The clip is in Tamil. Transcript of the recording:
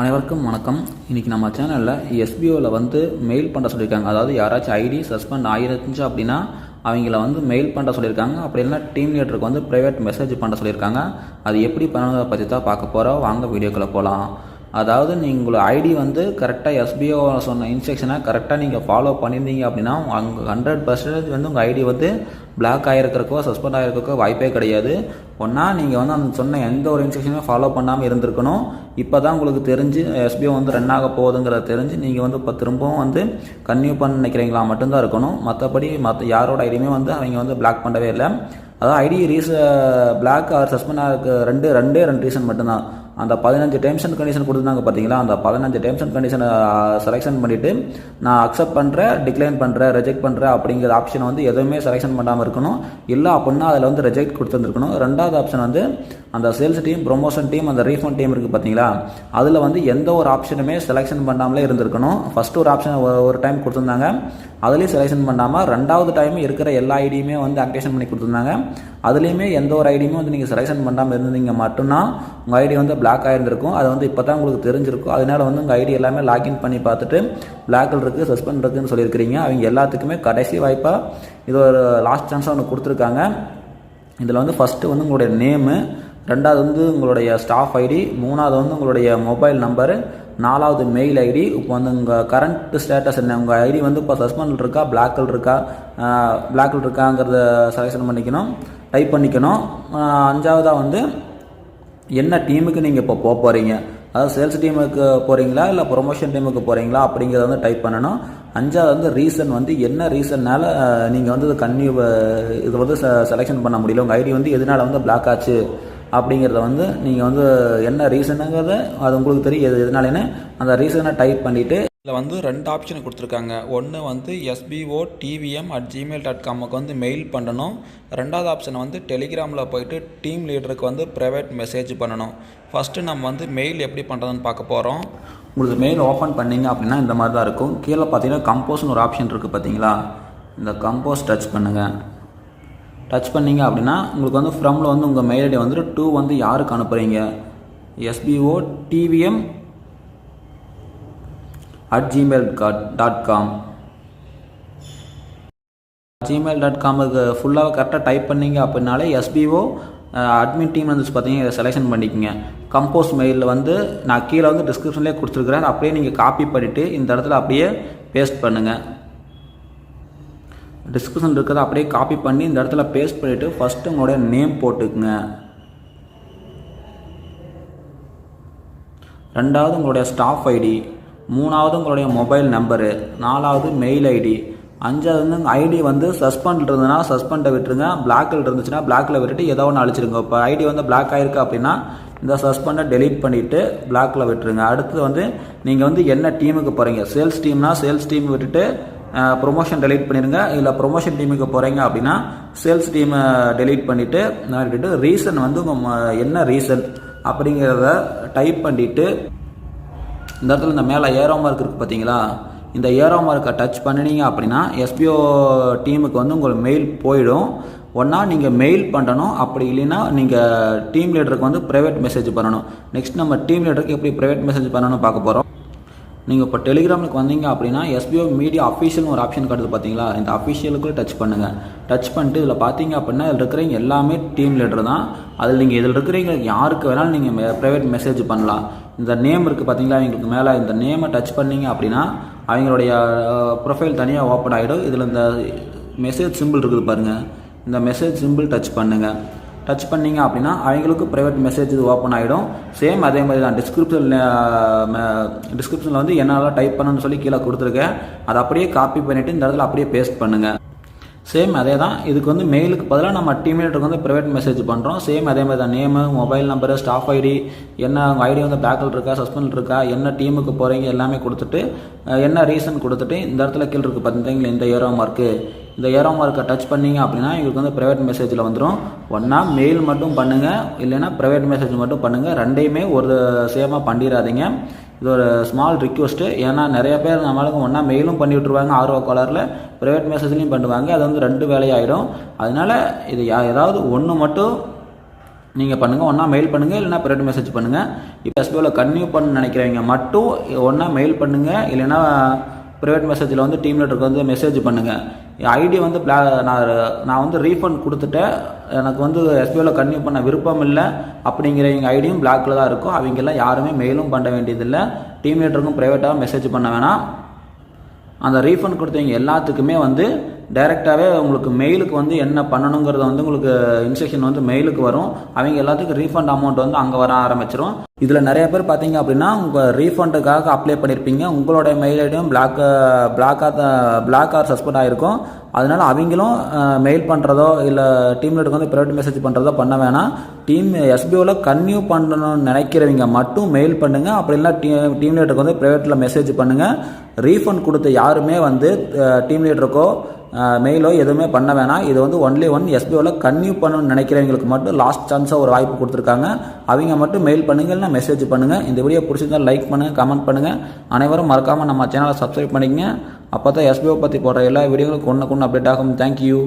அனைவருக்கும் வணக்கம். இன்றைக்கி நம்ம சேனலில் எஸ்பிஓவில் வந்து மெயில் பண்ண சொல்லியிருக்காங்க. அதாவது யாராச்சும் ஐடி சஸ்பெண்ட் ஆயிருந்துச்சு அப்படின்னா அவங்கள வந்து மெயில் பண்ண சொல்லியிருக்காங்க. அப்படி இல்லைன்னா டீம் லீடருக்கு வந்து ப்ரைவேட் மெசேஜ் பண்ண சொல்லியிருக்காங்க. அது எப்படி பண்ணுறதை பற்றி தான் பார்க்க போகிறோம் வாங்க வீடியோக்குள்ளே போகலாம் அதாவது நீங்கள் உங்களோட ஐடி வந்து கரெக்டாக எஸ்பிஓ சொன்ன இன்ஸ்ட்ரக்ஷனை கரெக்டாக நீங்கள் ஃபாலோ பண்ணியிருந்தீங்க அப்படின்னா அங்கே ஹண்ட்ரட் பர்சன்டேஜ் வந்து உங்கள் ஐடி வந்து பிளாக் ஆகிருக்கிறக்கோ சஸ்பெண்ட் ஆகிருக்கிறக்கோ வாய்ப்பே கிடையாது. ஒன்றா நீங்கள் வந்து அந்த சொன்ன எந்த ஒரு இன்ஸ்ட்ரக்ஷனையும் ஃபாலோ பண்ணாமல் இருந்திருக்கணும். இப்போ தான் உங்களுக்கு தெரிஞ்சு எஸ்பிஓ வந்து ரன் ஆக போகுதுங்கிறத தெரிஞ்சு நீங்கள் வந்து இப்போ திரும்பவும் வந்து கன்டினியூ பண்ண நினைக்கிறீங்களா மட்டும்தான் இருக்கணும். மற்றபடி மற்ற யாரோட ஐடியுமே வந்து அவங்க வந்து பிளாக் பண்ணவே இல்லை. அதாவது ஐடி ரீச பிளாக் ஆர் சஸ்பெண்ட் ஆகிருக்கு ரெண்டு ரெண்டே ரெண்டு ரீசன் மட்டும்தான். அந்த பதினஞ்சு டேர்ம்ஸ் அண்ட் கண்டிஷன் கொடுத்துருந்தாங்க பார்த்தீங்களா அந்த பதினஞ்சு டேர்ம்ஸ் அண்ட் கண்டிஷனை செலெக்ஷன் பண்ணிவிட்டு நான் அக்செப்ட் பண்ணுறேன் டிக்ளைன் பண்ணுறேன் ரிஜெக்ட் பண்ணுறேன் அப்படிங்கிற ஆப்ஷன் வந்து எதுவுமே செலெக்ஷன் பண்ணாமல் இருக்கணும். இல்லை அப்படின்னா அதில் வந்து ரிஜெக்ட் கொடுத்துருந்துருக்கணும். ரெண்டாவது ஆப்ஷன் வந்து அந்த சேல்ஸ் டீம் ப்ரொமோஷன் டீம் அந்த ரீஃபண்ட் டீம் இருக்குது பார்த்தீங்களா அதில் வந்து எந்த ஒரு ஆப்ஷனுமே செலெக்ஷன் பண்ணாமலே இருந்திருக்கணும். ஃபஸ்ட்டு ஒரு ஆப்ஷன் ஒரு டைம் கொடுத்துருந்தாங்க. அதுலேயும் செலெக்ஷன் பண்ணாமல் ரெண்டாவது டைம் இருக்கிற எல்லா ஐடியுமே வந்து ஆக்டிவேஷன் பண்ணி கொடுத்துருந்தாங்க. அதுலேயுமே எந்த ஒரு ஐடியுமே வந்து நீங்கள் செலெக்ஷன் பண்ணாமல் இருந்தீங்க மட்டும்தான் உங்கள் ஐடி வந்து பிளாக் ஆகிருந்திருக்கும் அது வந்து இப்போ தான் உங்களுக்கு தெரிஞ்சிருக்கும். அதனால் வந்து உங்கள் ஐடி எல்லாமே லாக்இன் பண்ணி பார்த்துட்டு பிளாக்கில் இருக்குது சஸ்பெண்ட் இருக்குதுன்னு சொல்லியிருக்கிறீங்க. அவங்க எல்லாத்துக்குமே கடைசி வாய்ப்பாக இது ஒரு லாஸ்ட் சான்ஸாக ஒன்று கொடுத்துருக்காங்க. இதில் வந்து ஃபஸ்ட்டு வந்து உங்களுடைய நேமு ரெண்டாவது வந்து உங்களுடைய ஸ்டாஃப் ஐடி மூணாவது வந்து உங்களுடைய மொபைல் நம்பரு நாலாவது மெயில் ஐடி இப்போ வந்து உங்கள் கரண்ட் ஸ்டேட்டஸ் என்ன? உங்கள் ஐடி வந்து இப்போ சஸ்பெண்ட் இருக்கா? பிளாக்கில் இருக்கா? பிளாக்கில் இருக்காங்கிறத செலெக்ஷன் பண்ணிக்கணும். டைப் பண்ணிக்கணும். அஞ்சாவதாக வந்து என்ன டீமுக்கு நீங்கள் இப்போ போக போகிறீங்க அதாவது சேல்ஸ் டீமுக்கு போகிறீங்களா இல்லை ப்ரொமோஷன் டீமுக்கு போகிறீங்களா அப்படிங்கிறத வந்து டைப் பண்ணணும். அஞ்சாவது வந்து ரீசன் வந்து என்ன ரீசன்னால நீங்கள் வந்து கன்னியூ இது வந்து செலெக்ஷன் பண்ண முடியல? உங்கள் ஐடி வந்து எதனால் வந்து பிளாக் ஆச்சு? அப்படிங்கிறத வந்து நீங்கள் வந்து என்ன ரீசனுங்கிறத அது உங்களுக்கு தெரியும். எது எதனாலேன்னு அந்த ரீசனை டைப் பண்ணிவிட்டு இதில் வந்து ரெண்டு ஆப்ஷன் கொடுத்துருக்காங்க. ஒன்று வந்து SPO TVM at Gmail dot காமுக்கு வந்து மெயில் பண்ணணும். ரெண்டாவது ஆப்ஷன் வந்து டெலிகிராமில் போயிட்டு டீம் லீடருக்கு வந்து ப்ரைவேட் மெசேஜ் பண்ணணும். ஃபஸ்ட்டு நம்ம வந்து மெயில் எப்படி பண்ணுறதுன்னு பார்க்க போகிறோம் உங்களுக்கு மெயில் ஓப்பன் பண்ணிங்க அப்படின்னா இந்த மாதிரி தான் இருக்கும். கீழே பார்த்தீங்கன்னா கம்போஸ்னு ஒரு ஆப்ஷன் இருக்குது பார்த்தீங்களா? இந்த கம்போஸ் டச் பண்ணுங்கள் டச் பண்ணிங்க அப்படின்னா உங்களுக்கு வந்து ஃப்ரம்ல வந்து உங்கள் மெயில் ஐடி வந்துட்டு டூ வந்து யாருக்கு அனுப்புகிறீங்க SPO TVM at Gmail dot com Gmail dot காமுக்கு ஃபுல்லாக கரெக்டாக டைப் பண்ணீங்க அப்படின்னாலே எஸ்பிஓ அட்மின் டீம் வந்து பார்த்தீங்கன்னா இதை செலெக்ஷன் பண்ணிக்கோங்க. கம்போஸ் மெயிலில் வந்து நான் கீழே வந்து டிஸ்கிரிப்ஷன்லேயே கொடுத்துருக்குறேன். அப்படியே நீங்கள் காப்பி பண்ணிவிட்டு இந்த இடத்துல அப்படியே பேஸ்ட் பண்ணுங்கள் டிஸ்கிரிப்ஷன் இருக்கிறத அப்படியே காப்பி பண்ணி இந்த இடத்துல பேஸ்ட் பண்ணிவிட்டு ஃபஸ்ட்டு உங்களுடைய நேம் போட்டுக்குங்க. ரெண்டாவது உங்களுடைய ஸ்டாஃப் ஐடி மூணாவது உங்களுடைய மொபைல் நம்பரு நாலாவது மெயில் ஐடி அஞ்சாவது வந்து ஐடி வந்து சஸ்பெண்ட் இருந்ததுன்னா சஸ்பெண்டை விட்டுருங்க. பிளாக்கில் இருந்துச்சுன்னா பிளாக்கில் விட்டுட்டு ஏதோ ஒன்று அழிச்சிருங்க. இப்போ ஐடி வந்து பிளாக் ஆயிருக்கு அப்படின்னா இந்த சஸ்பெண்டை டெலீட் பண்ணிவிட்டு பிளாக்கில் விட்டுருங்க. அடுத்து வந்து நீங்கள் வந்து என்ன டீமுக்கு போகிறீங்க சேல்ஸ் டீம்னா சேல்ஸ் டீம் விட்டுட்டு ப்ரொமோஷன் டெலீட் பண்ணிடுங்க இல்லை ப்ரொமோஷன் டீமுக்கு போகிறீங்க அப்படின்னா சேல்ஸ் டீமை டெலீட் பண்ணிவிட்டு விட்டுட்டு ரீசன் வந்து உங்கள் என்ன ரீசன் அப்படிங்கிறத டைப் பண்ணிவிட்டு இந்த இடத்துல இந்த மேலே ஏரோ மார்க் இருக்குது பார்த்தீங்களா இந்த ஏரோ மார்க்கை டச் பண்ணினீங்க அப்படின்னா எஸ்பிஓ டீமுக்கு வந்து உங்களுக்கு மெயில் போயிடும். ஒன்றா நீங்கள் மெயில் பண்ணணும். அப்படி இல்லைன்னா நீங்கள் டீம் லீடருக்கு வந்து ப்ரைவேட் மெசேஜ் பண்ணணும். நெக்ஸ்ட் நம்ம டீம் லீடருக்கு எப்படி ப்ரைவேட் மெசேஜ் பண்ணணும் பார்க்க போகிறோம் நீங்கள் இப்போ டெலிகிராமுக்கு வந்தீங்க அப்படின்னா எஸ்பிஓ மீடியா அஃபீஷியல்னு ஒரு ஆப்ஷன் காட்டுது பார்த்தீங்களா இந்த அஃபிஷியலுக்குள்ளே டச் பண்ணுங்கள் டச் பண்ணிட்டு இதில் பார்த்தீங்க அப்படின்னா இதில் இருக்கிறவங்க எல்லாமே டீம் லீடர் தான். அதில் நீங்கள் இதில் இருக்கிறவங்களுக்கு யாருக்கு வேணாலும் நீங்கள் ப்ரைவேட் மெசேஜ் பண்ணலாம். இந்த நேம் இருக்குது பார்த்தீங்களா அவங்களுக்கு மேலே இந்த நேமை டச் பண்ணீங்க அப்படின்னா அவங்களுடைய ப்ரொஃபைல் தனியாக ஓப்பன் ஆகிடும் இதில் இந்த மெசேஜ் சிம்பிள் இருக்குது பாருங்கள் இந்த மெசேஜ் சிம்பிள் டச் பண்ணுங்கள் டச் பண்ணிங்க அப்படின்னா அவங்களுக்கு ப்ரைவேட் மெசேஜ் இது ஓப்பன் ஆகிடும் சேம் அதே மாதிரி தான் டிஸ்கிரிப்ஷனில் டிஸ்கிரிப்ஷனில் வந்து என்னால் டைப் பண்ணணும்னு சொல்லி கீழே கொடுத்துருக்கேன். அதை அப்படியே காப்பி பண்ணிவிட்டு இந்த இடத்துல அப்படியே பேஸ்ட் பண்ணுங்கள் சேம் அதே தான். இதுக்கு வந்து மெயிலுக்கு பதிலாக நம்ம டீம்மேட்டுக்கு வந்து ப்ரைவேட் மெசேஜ் பண்ணுறோம் சேம் அதே மாதிரி தான் name mobile number staff ID என்ன உங்கள் ஐடி வந்து பேக்கில் இருக்கா சஸ்பெண்ட் இருக்கா என்ன டீமுக்கு போகிறீங்க எல்லாமே கொடுத்துட்டு என்ன ரீசன் கொடுத்துட்டு இந்த இடத்துல கீழே இருக்குது பார்த்தீங்களா இந்த ஏரோ மார்க்கு இந்த ஏரோ மார்க்கை டச் பண்ணிங்க அப்படின்னா எங்களுக்கு வந்து ப்ரைவேட் மெசேஜில் வந்துடும் ஒன்றா மெயில் மட்டும் பண்ணுங்கள் இல்லைன்னா ப்ரைவேட் மெசேஜ் மட்டும் பண்ணுங்கள் ரெண்டையுமே ஒரு சேமாக பண்ணிடாதீங்க. இது ஒரு ஸ்மால் ரிக்வஸ்ட்டு ஏன்னா நிறைய பேர் நம்மளுக்கு ஒன்றா மெயிலும் பண்ணி விட்ருவாங்க ஆர்வ காலரில் ப்ரைவேட் மெசேஜ்லையும் பண்ணுவாங்க அது வந்து ரெண்டு வேலையாயிடும் அதனால் இது ஏதாவது ஒன்று மட்டும் நீங்கள் பண்ணுங்கள் ஒன்றா மெயில் பண்ணுங்கள் இல்லைனா ப்ரைவேட் மெசேஜ் பண்ணுங்கள் இப்போ எஸ்பிஓவில் கன்னியூ பண்ண நினைக்கிறவங்க மட்டும் ஒன்றா மெயில் பண்ணுங்கள் இல்லைன்னா ப்ரைவேட் மெசேஜில் வந்து டீம் லெட்டருக்கு வந்து மெசேஜ் பண்ணுங்கள் என் ஐடி வந்து பிளா நான் நான் வந்து ரீஃபண்ட் கொடுத்துட்டேன். எனக்கு வந்து எஸ்பிஓவில் கன்டினியூ பண்ண விருப்பம் இல்லை. அப்படிங்கிற எங்கள் ஐடியும் பிளாக்கில் தான் இருக்கும். அவங்கெல்லாம் யாருமே மெயிலும் பண்ண வேண்டியதில்லை. டீம் லீடருக்கும் ப்ரைவேட்டாக மெசேஜ் பண்ண வேணாம். அந்த ரீஃபண்ட் கொடுத்தவங்க எல்லாத்துக்குமே வந்து டைரெக்டாகவே உங்களுக்கு மெயிலுக்கு வந்து என்ன பண்ணணுங்கிறத வந்து உங்களுக்கு இன்ஸ்ட்ரக்ஷன் வந்து மெயிலுக்கு வரும். அவங்க எல்லாத்துக்கும் ரீஃபண்ட் அமௌண்ட் வந்து அங்கே வர ஆரம்பிச்சிடும் இதில் நிறைய பேர் பார்த்தீங்க அப்படின்னா உங்கள் ரீஃபண்டுக்காக அப்ளை பண்ணியிருப்பீங்க உங்களோட மெயில் ஐடியும் பிளாக் பிளாக்காக பிளாக் ஆர் சஸ்பெண்ட் ஆகிருக்கும் அதனால அவங்களும் மெயில் பண்ணுறதோ இல்லை டீம் லீடருக்கு வந்து ப்ரைவேட் மெசேஜ் பண்ணுறதோ பண்ண வேணாம். டீம் எஸ்பிஓவில் கன்டினியூ பண்ணணும்னு நினைக்கிறவங்க மட்டும் மெயில் பண்ணுங்கள் அப்படி இல்லை டீம் டீம் லீடருக்கு வந்து ப்ரைவேட்டில் மெசேஜ் பண்ணுங்கள் ரீஃபண்ட் கொடுத்த யாருமே வந்து டீம் லீடருக்கோ மெயிலோ எதுவுமே பண்ண வேணாம். இது வந்து ஒன்லி ஒன் எஸ்பிஓவில் கன்யூ பண்ணணும்னு நினைக்கிறவங்களுக்கு மட்டும் லாஸ்ட் சான்ஸாக ஒரு வாய்ப்பு கொடுத்துருக்காங்க. அவங்க மட்டும் மெயில் பண்ணுங்கள் இல்லை மெசேஜ் பண்ணுங்கள் இந்த வீடியோ பிடிச்சிருந்தா லைக் பண்ணுங்கள் கமெண்ட் பண்ணுங்கள் அனைவரும் மறக்காமல் நம்ம சேனலை சப்ஸ்கிரைப் பண்ணிக்கங்க. அப்போ தான் எஸ்பிஓ பற்றி போடுற எல்லா வீடியோங்களும் கொண்டு கொண்டு அப்டேட் ஆகும். தேங்க்யூ